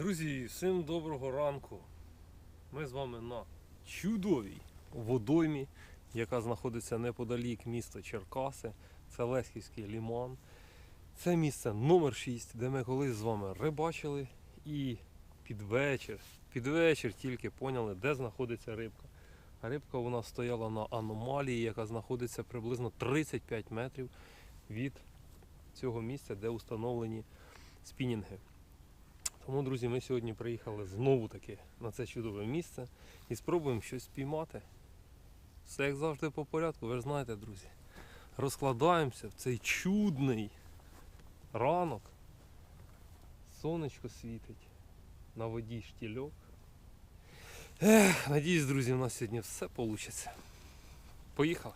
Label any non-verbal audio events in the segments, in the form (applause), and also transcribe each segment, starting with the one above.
Друзі, всім доброго ранку. Ми з вами на чудовій водоймі, яка знаходиться неподалік міста Черкаси. Це Леськівський ліман. Це місце номер 6, де ми колись з вами рибачили і під вечір, під вечір тільки поняли, де знаходиться рибка. А рибка у нас стояла на аномалії, яка знаходиться приблизно 35 метрів від цього місця, де установлені спінінги. Тому, друзі, ми сьогодні приїхали знову таки на це чудове місце і спробуємо щось спіймати. Все як завжди по порядку, ви ж знаєте, друзі. Розкладаємося в цей чудний ранок. Сонечко світить, на воді штільок. Ех, надіюсь, друзі, у нас сьогодні все вийде. Поїхали.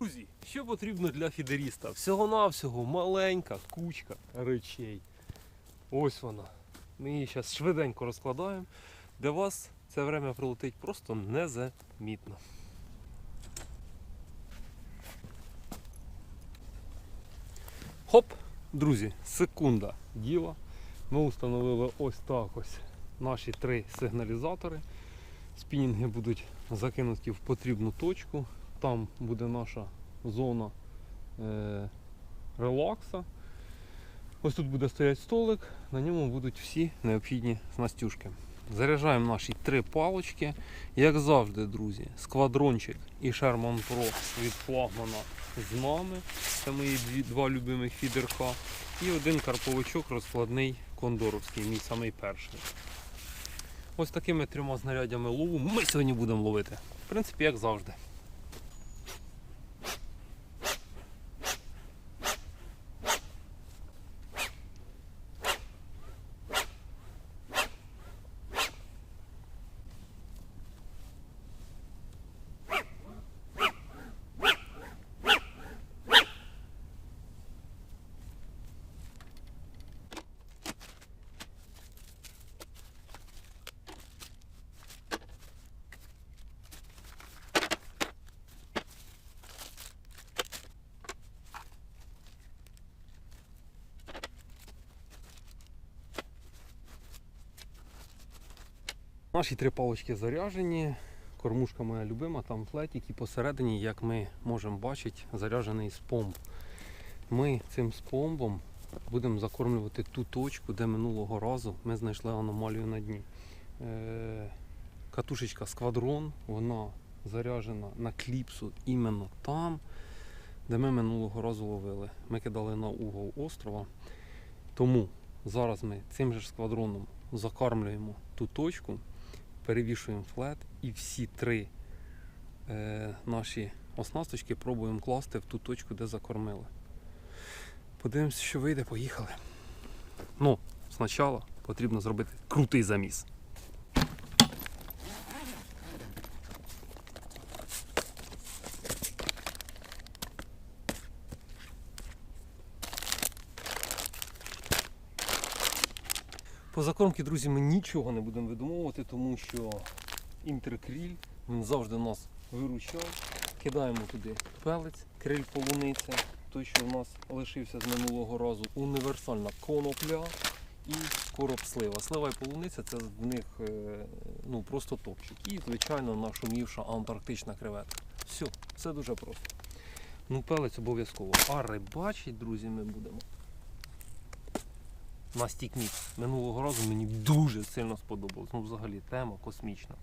Друзі, що потрібно для фідеріста? Всього-навсього маленька кучка речей. Ось вона. Ми її зараз швиденько розкладаємо. Для вас це время пролетить просто незамітно. Хоп, друзі, секунда діла. Ми встановили ось так ось наші три сигналізатори. Спінінги будуть закинуті в потрібну точку. Там буде наша зона е, релакса. Ось тут буде стояти столик, на ньому будуть всі необхідні снастюшки. Заряджаємо наші три палочки. Як завжди, друзі, сквадрончик і Sherman Pro від флагмана з нами. Це мої два любимих фідерка. І один карповичок розкладний кондоровський, мій самий перший. Ось такими трьома знарядями лову ми сьогодні будемо ловити. В принципі, як завжди. Наші три палочки заряжені. Кормушка моя любима, там флетик і посередині, як ми можемо бачити, заряджений спомб. Ми цим спомбом будемо закормлювати ту точку, де минулого разу ми знайшли аномалію на дні. Е, катушечка Сквадрон, вона заряджена на кліпсу іменно там, де ми минулого разу ловили. Ми кидали на угол острова. Тому зараз ми цим же сквадроном закармлюємо ту точку, перевішуємо флет і всі три е, наші оснасточки пробуємо класти в ту точку, де закормили. Подивимося, що вийде, поїхали. Ну, спочатку потрібно зробити крутий заміс. По закормці, друзі, ми нічого не будемо видумовувати, тому що інтеркріль він завжди нас виручав. Кидаємо туди пелець, криль полуниця, той, що в нас лишився з минулого разу, універсальна конопля і короб слива. Слива і полуниця це в них е, ну, просто топчик. І, звичайно, нашумівша антарктична креветка. Все, все дуже просто. Ну, пелець обов'язково. А рибачить, друзі, ми будемо на стікні. Минулого разу мені дуже сильно сподобалось. Ну, взагалі, тема космічна.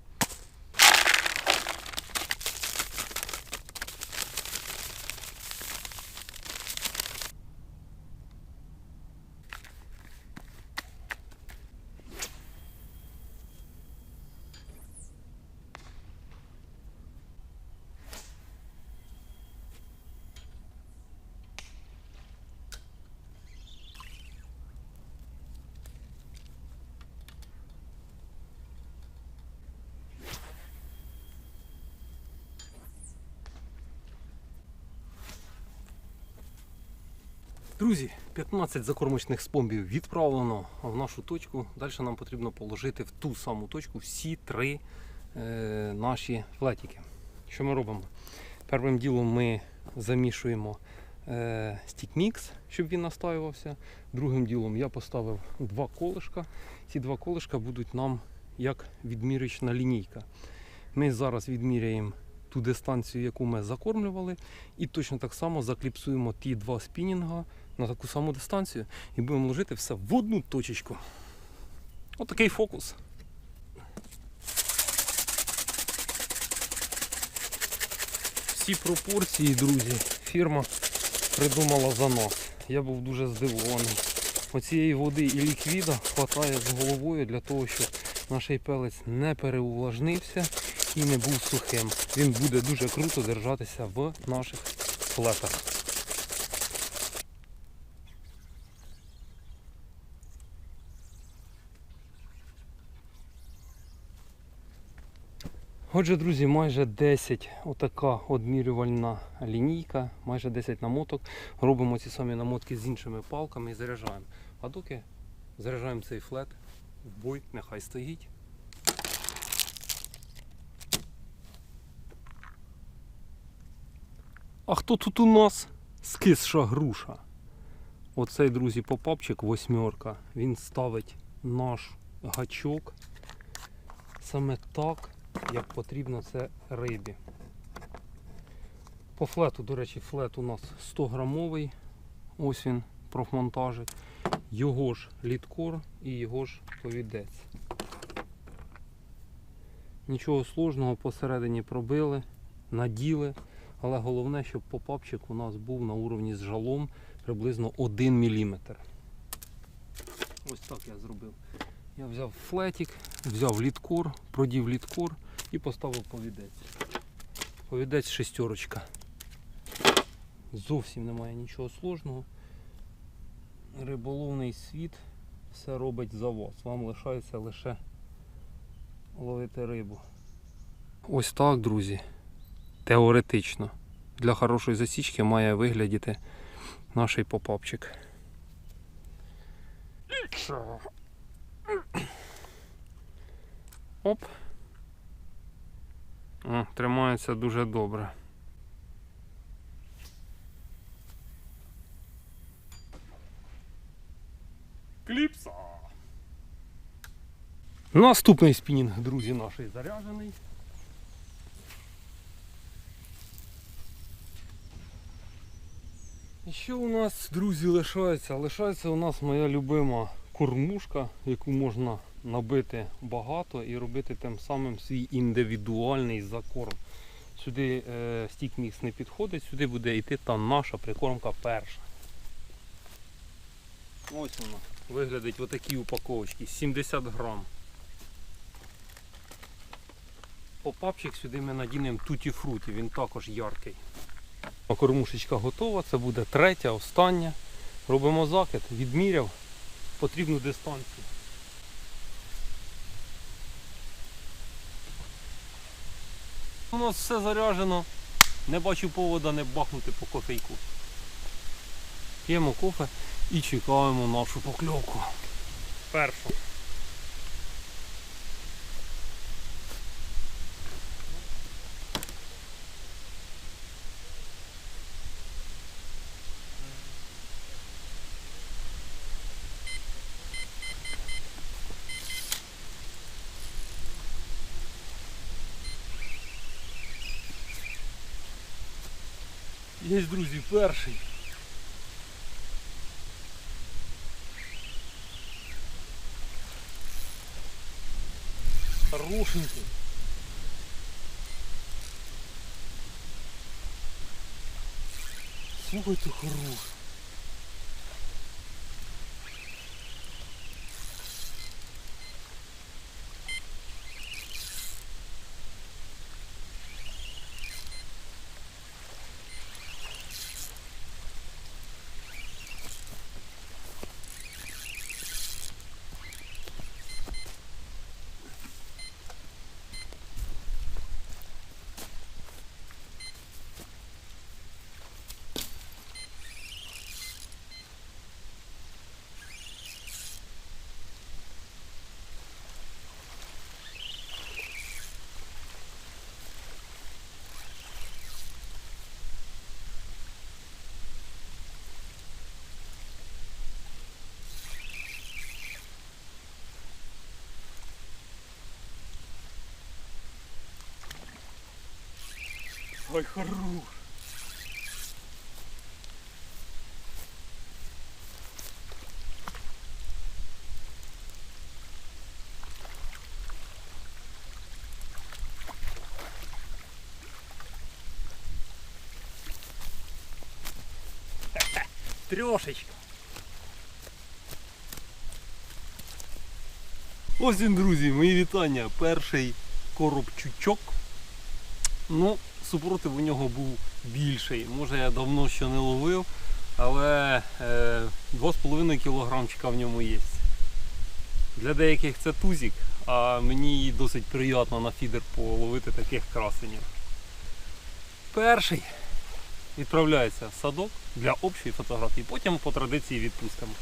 Друзі, 15 закормочних спомбів відправлено в нашу точку. Далі нам потрібно положити в ту саму точку всі три е, наші флетики. Що ми робимо? Первим ділом ми замішуємо е, стікмікс, щоб він настоювався. Другим ділом я поставив два колишка. Ці два колишка будуть нам як відмірочна лінійка. Ми зараз відміряємо ту дистанцію, яку ми закормлювали, і точно так само закліпсуємо ті два спінінга на таку саму дистанцію і будемо ложити все в одну точечку. Отакий фокус. Всі пропорції, друзі, фірма придумала за нас. Я був дуже здивований. Оцієї води і ліквіда хватає з головою для того, щоб наш пелець не переувлажнився і не був сухим. Він буде дуже круто держатися в наших флетах. Отже, друзі, майже 10 отака одмірювальна лінійка, майже 10 намоток. Робимо ці самі намотки з іншими палками і заряджаємо. А доки заряджаємо цей флет, в бой нехай стоїть. А хто тут у нас? Скисша груша. Оцей, друзі, попапчик восьмерка. Він ставить наш гачок саме так, як потрібно це рибі. По флету, до речі, флет у нас 100 грамовий. Ось він профмонтажик. Його ж літкор і його ж повідець. Нічого сложного посередині пробили, наділи. Але головне, щоб попапчик у нас був на уровні з жалом приблизно 1 мм. Ось так я зробив. Я взяв флетик, взяв літкор, продів літкор і поставив повідець. Повідець шестерочка. Зовсім немає нічого сложного. Риболовний світ все робить за вас. Вам лишається лише ловити рибу. Ось так, друзі. Теоретично. Для хорошої засічки має виглядіти наш попапчик. Оп. О, тримається дуже добре. Кліпса. Наступний спінінг, друзі, наш заряджений. І що у нас, друзі, лишається? Лишається у нас моя любима кормушка, яку можна набити багато і робити тим самим свій індивідуальний закорм. Сюди е, стік-мікс не підходить, сюди буде йти та наша прикормка перша. Ось вона. Виглядить в отакій упаковочці. 70 грам. Попапчик сюди ми надінемо туті-фруті, він також яркий. Кормушечка готова, це буде третя, остання. Робимо закид, відміряв потрібну дистанцію. У нас все заряджено, не бачу повода не бахнути по кофейку. П'ємо кофе і чекаємо нашу покльовку. Першу. Є, друзі, перший. Хорошенький. Слухайте, хорош. Ой, хорош. Трошечка. Ось він, друзі, мої вітання. Перший коробчучок. Ну, супротив у нього був більший. Може я давно ще не ловив, але е, 2,5 кілограмчика в ньому є. Для деяких це тузик, а мені досить приємно на фідер половити таких красенів. Перший відправляється в садок для общої фотографії, потім по традиції відпускаємо.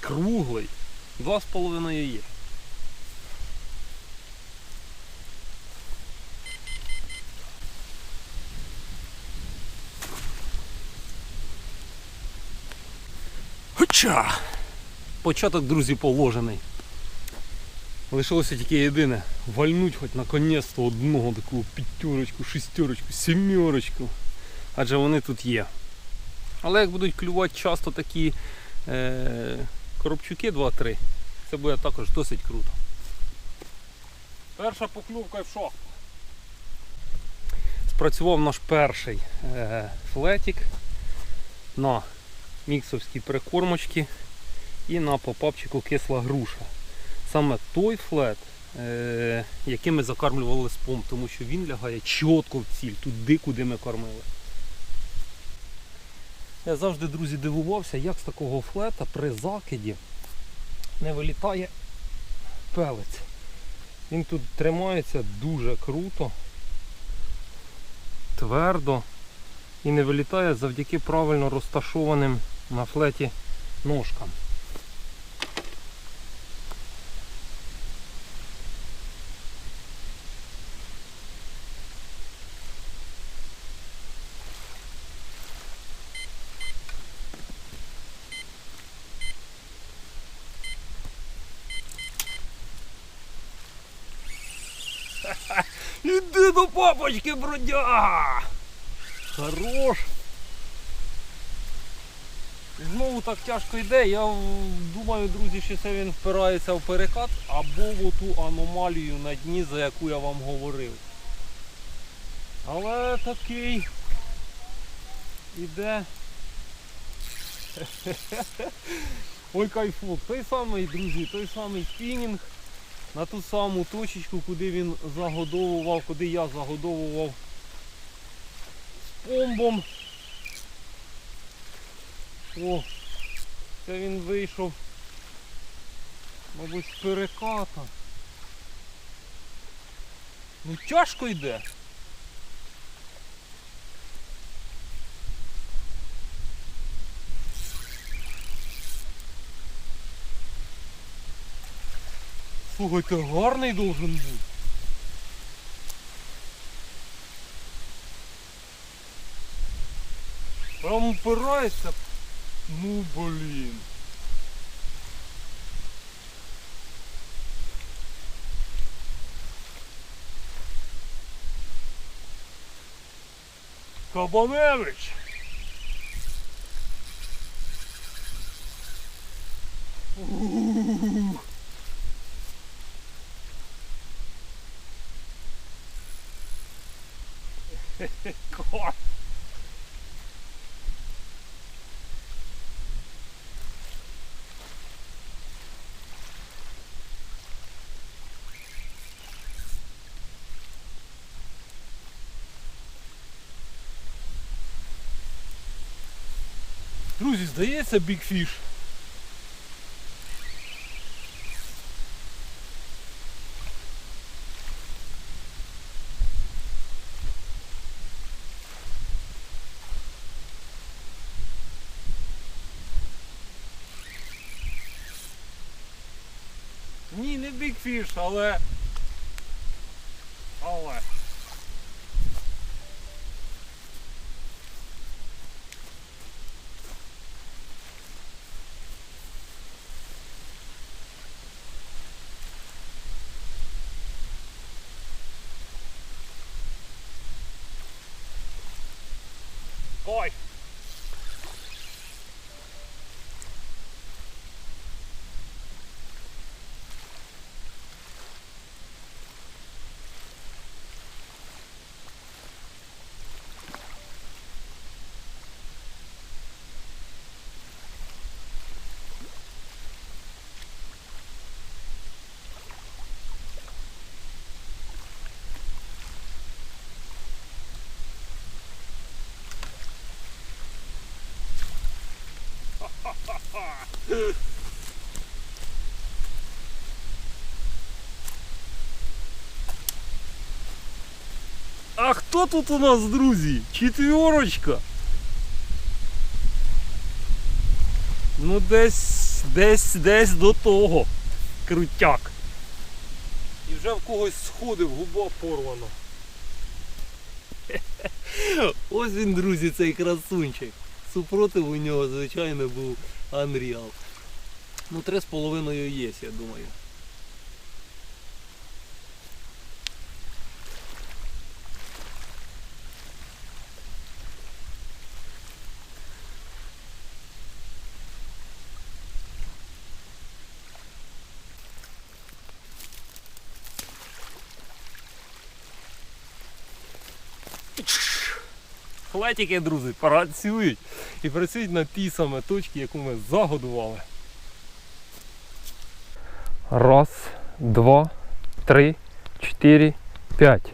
Круглий. 2,5 є. Хоча! Початок, друзі, положений. Лишилося тільки єдине. Вальнуть хоч наконець-то одного таку п'ятерочку, шестерочку, сімерочку. Адже вони тут є. Але як будуть клювати часто такі е, коробчуки 2-3, це буде також досить круто. Перша поклювка в шахту. Спрацював наш перший е, флетик на міксовські прикормочки і на попапчику кисла груша. Саме той флет, е, яким ми закармлювали спом, тому що він лягає чітко в ціль, туди, куди ми кормили. Я завжди, друзі, дивувався, як з такого флета при закиді не вилітає пелець. Він тут тримається дуже круто, твердо і не вилітає завдяки правильно розташованим на флеті ножкам. (laughs) Іди до папочки, бродяга! Хорош! Так тяжко йде, я думаю, друзі, що це він впирається в перекат або в оту аномалію на дні, за яку я вам говорив. Але такий іде. (laughs) Ой кайфук, той самий, друзі, той самий спінінг на ту саму точечку, куди він загодовував, куди я загодовував з помбом. О, це він вийшов, мабуть, з переката. Ну тяжко йде. Слухайте, гарний должен бути. Прям упирається. Ну блін. Кабаневич! Ух. здається, бікфіш. Ні, не бікфіш, але... Але... Ой! А хто тут у нас, друзі? Четверочка. Ну десь, десь, десь до того. Крутяк. І вже в когось сходив, губа порвана. (laughs) Ось він, друзі, цей красунчик. Супротив у нього, звичайно, був Unreal. Ну, три з половиною є, я думаю. Флетики, друзі, працюють. І працюють на тій саме точці, яку ми загодували. Раз, два, три, чотири, п'ять.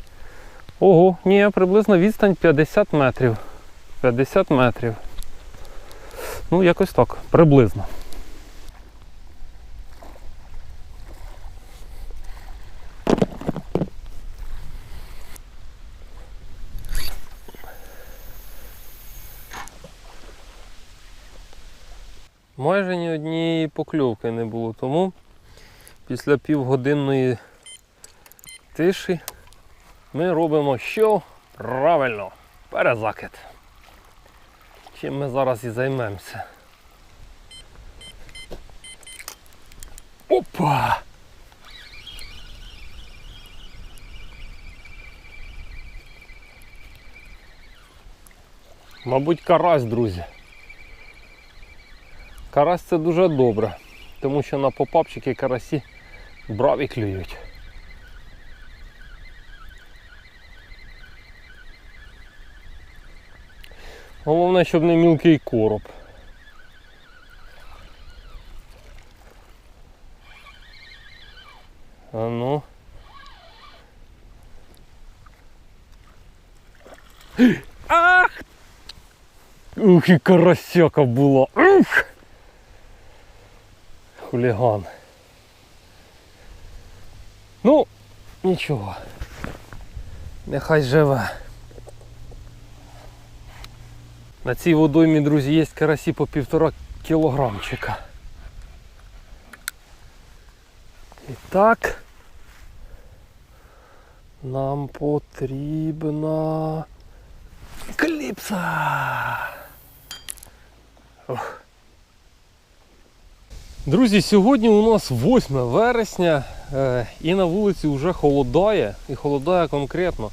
Ого, ні, приблизно відстань 50 метрів. 50 метрів. Ну, якось так, приблизно. Майже ні однієї покльовки не було, тому після півгодинної тиші ми робимо що? Правильно, перезакид. Чим ми зараз і займемося. Опа! Мабуть, карась, друзі. Карась це дуже добре, тому що на попапчики карасі браві клюють. Головне, щоб не мілкий короб. А ну. Ах! Ух, і карасяка була. Ух! Хуліган. Ну, нічого. Нехай живе. На цій водоймі, друзі, є карасі по півтора кілограмчика. І так. Нам потрібна кліпса. Друзі, сьогодні у нас 8 вересня і на вулиці вже холодає, і холодає конкретно.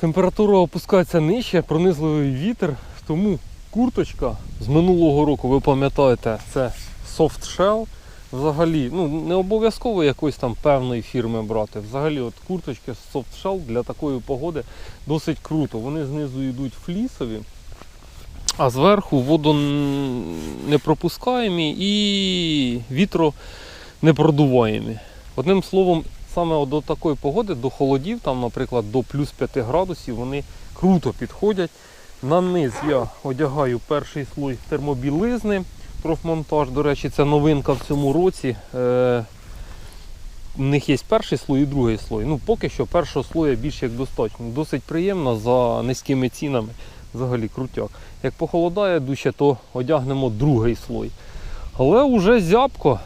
Температура опускається нижче, пронизливий вітер, тому курточка з минулого року, ви пам'ятаєте, це soft shell. Взагалі, ну не обов'язково якоїсь там певної фірми брати. Взагалі, от курточки з shell для такої погоди досить круто. Вони знизу йдуть флісові, а зверху водонепропускаємі і вітронепродуваємі. Одним словом, саме до такої погоди, до холодів, там, наприклад, до плюс 5 градусів, вони круто підходять. На низ я одягаю перший слой термобілизни. Профмонтаж, до речі, це новинка в цьому році. Е, у них є перший слой і другий слой. Ну, поки що першого слоя більш як достатньо. Досить приємно за низькими цінами. Взагалі крутяк. Як похолодає дужче, то одягнемо другий слой. Але вже зябко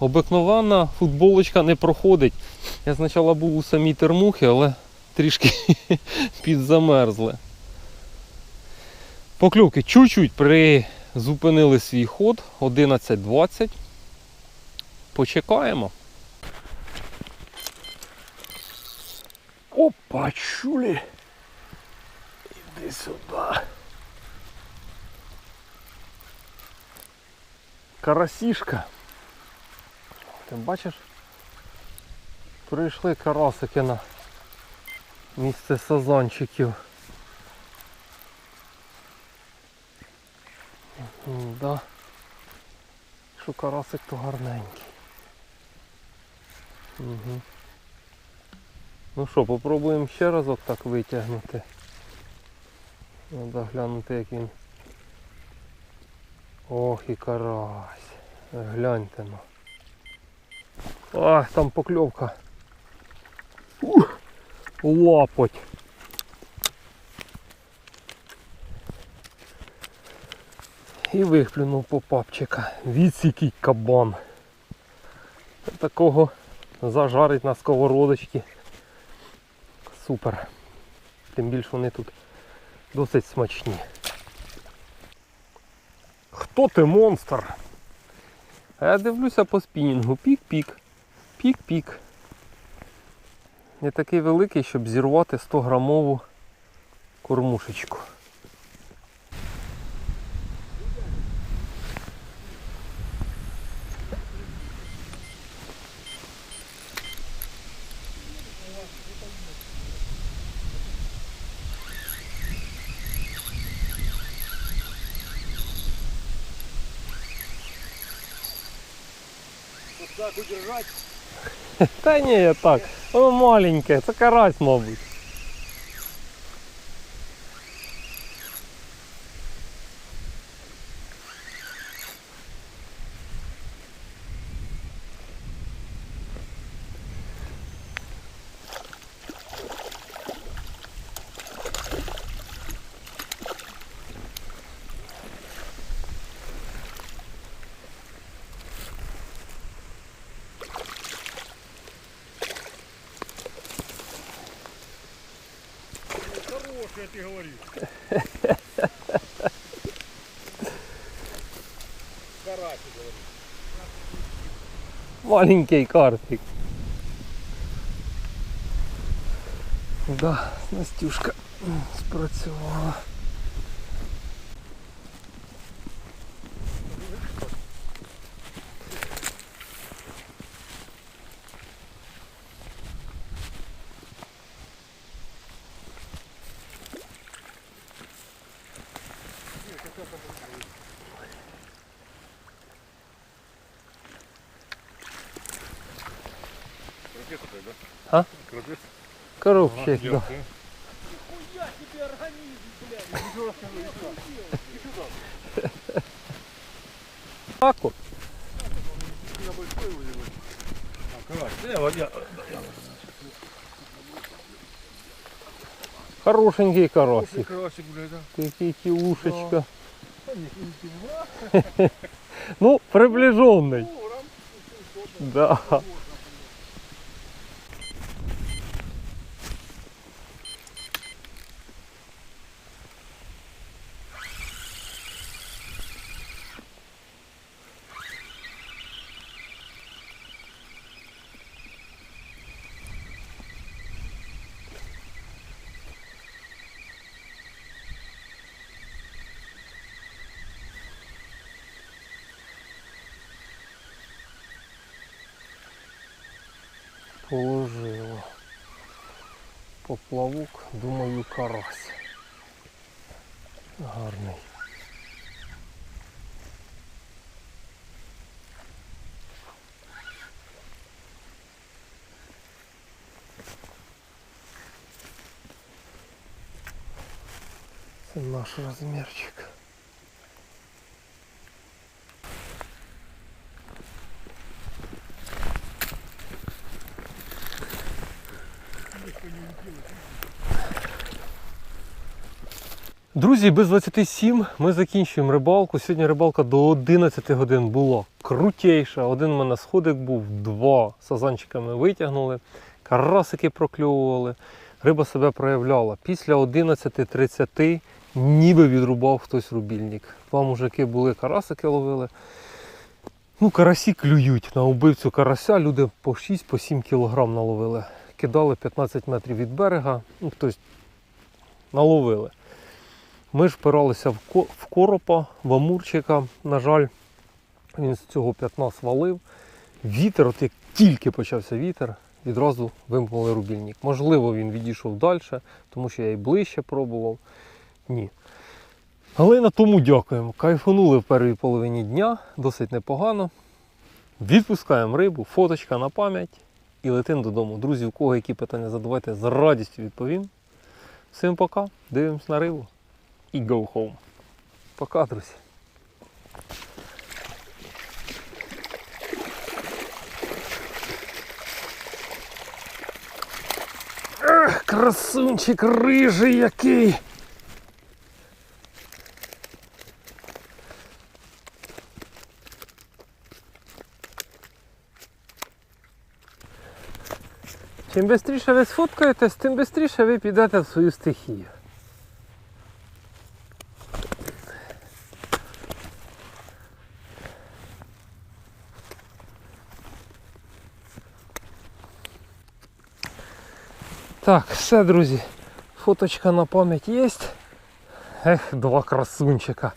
обикнована футболочка не проходить. Я спочатку був у самій термухи, але трішки (laughs) підзамерзли. Поклювки чуть-чуть призупинили свій ход 11.20. Почекаємо. Опа, чулі. Іди сюди. Карасішка. Ти бачиш? Прийшли карасики на місце сазанчиків. Да. Що карасик то гарненький. Угу. Ну що, попробуємо ще разок так витягнути. Треба глянути, як він. Ох і карась. Гляньте ну. Ах, там покльовка. Ух, лапоть. І вихплюнув попапчика. Відсікий кабан. Такого зажарить на сковородочці. Супер. Тим більше вони тут досить смачні. Хто ти монстр? А я дивлюся по спінінгу. Пік-пік. Пік-пік. Не такий великий, щоб зірвати 100 грамову кормушечку. Так удержать. Та ні, я так. Воно маленьке, це карась, мабуть. Маленький карпик. Да, Настюшка спрацювала. Крутец опять, да? А? Крутец? Коробчик, да. Нихуя себе организм, блядь. Ничего себе. Так от. Я большой его. А, карась. Да, я, вот я, Хорошенький карасик. карасик, блядь, да. Такий кілушечка. А, не, не, не, (laughs) Ну, приближенный. Ну, рам- Да. Положила. Поплавок, думаю, карась. Гарний. Це наш розмірчик. Друзі, без 27 ми закінчуємо рибалку. Сьогодні рибалка до 11 годин була крутейша. Один у мене сходик був, два сазанчиками витягнули, карасики прокльовували. Риба себе проявляла. Після 11.30 ніби відрубав хтось рубільник. Два мужики були, карасики ловили. Ну, карасі клюють. На убивцю карася люди по 6-7 кг наловили. Кидали 15 метрів від берега. Ну, тобто наловили. Ми ж впиралися в в коропа, в амурчика. На жаль, Він з цього п'ятна свалив. Вітер, от як тільки почався вітер, відразу вимкнули рубільник. Можливо, він відійшов далі, тому що я і ближче пробував. Ні. Але на тому дякуємо. Кайфанули в першій половині дня, досить непогано. Відпускаємо рибу, фоточка на пам'ять і летимо додому. Друзі, у кого які питання задавайте, з радістю відповім. Всім пока, дивимось на рибу і go home. Пока, друзі. Красунчик рижий який. Чим швидше ви сфоткаєтесь, тим швидше ви підете в свою стихію. Так, все, друзі. Фоточка на пам'ять є. Ех, два красунчика.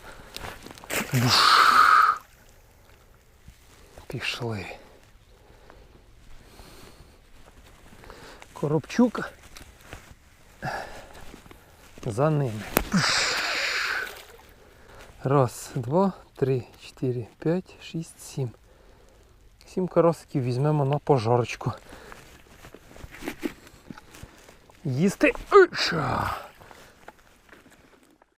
Пішли. Коробчук за ними. Раз, два, три, чотири, п'ять, шість, сім. Сім карасиків візьмемо на пожарочку. Їсти. Иша!